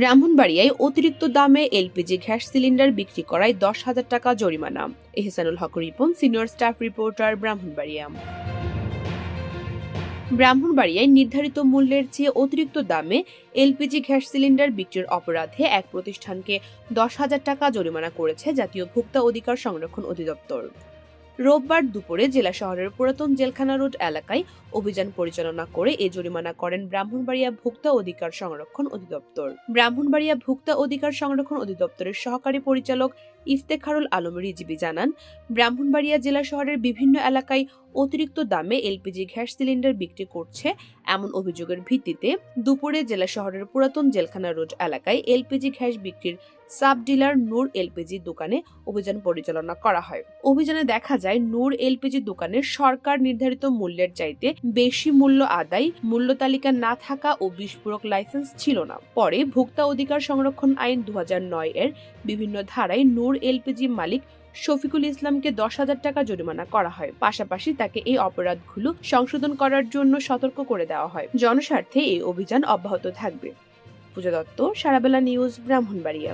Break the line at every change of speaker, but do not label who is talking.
ব্রাহ্মণবাড়িয়ায় অতিরিক্ত দামে LPG gas cylinder বিক্রি করায় দশ হাজার টাকা জরিমানা। Ehsanul Haque Ripon, senior staff reporter, Brahmanbaria. ব্রাহ্মণবাড়িয়ায় নির্ধারিত মূল্যের চেয়ে অতিরিক্ত দামে এলপিজি গ্যাস সিলিন্ডার বিক্রির অপরাধে এক প্রতিষ্ঠানকে দশ হাজার টাকা জরিমানা করেছে জাতীয় ভোক্তা অধিকার সংরক্ষণ অধিদপ্তর। রোববার দুপুরে জেলা শহরের পুরাতন জেলখানা রোড এলাকায় অভিযান পরিচালনা করে এ জরিমানা করেন ব্রাহ্মণবাড়িয়া ভোক্তা অধিকার সংরক্ষণ অধিদপ্তর। ব্রাহ্মণবাড়িয়া ভোক্তা অধিকার সংরক্ষণ অধিদপ্তরের সহকারী পরিচালক ইফতেখারুল আলম রিজিবি জানান, ব্রাহ্মণবাড়িয়া জেলা শহরের বিভিন্ন এলাকায় অতিরিক্ত দামে এলপিজি গ্যাস সিলিন্ডার বিক্রি করছে এমন অভিযোগের ভিত্তিতে দুপুরে জেলা শহরের পুরাতন জেলখানা রোড এলাকায় এলপিজি গ্যাস বিক্রির সাব ডিলার নূর এলপিজি দোকানে অভিযান পরিচালনা করা হয়। অভিযানে দেখা যায়, নূর এলপিজি দোকানে সরকার নির্ধারিত মূল্যের চাইতে বেশি মূল্য আদায়, মূল্য তালিকা না থাকা ও বিস্ফোরক লাইসেন্স ছিল না। পরে ভোক্তা অধিকার সংরক্ষণ আইন দু হাজার নয় এর বিভিন্ন ধারায় নূর এলপিজি মালিক শফিকুল ইসলামকে দশ হাজার টাকা জরিমানা করা হয়। পাশাপাশি তাকে এই অপরাধগুলো সংশোধন করার জন্য সতর্ক করে দেওয়া হয়। জনস্বার্থে এই অভিযান অব্যাহত থাকবে। পূজা দত্ত, সারাবেলা নিউজ, ব্রাহ্মণবাড়িয়া।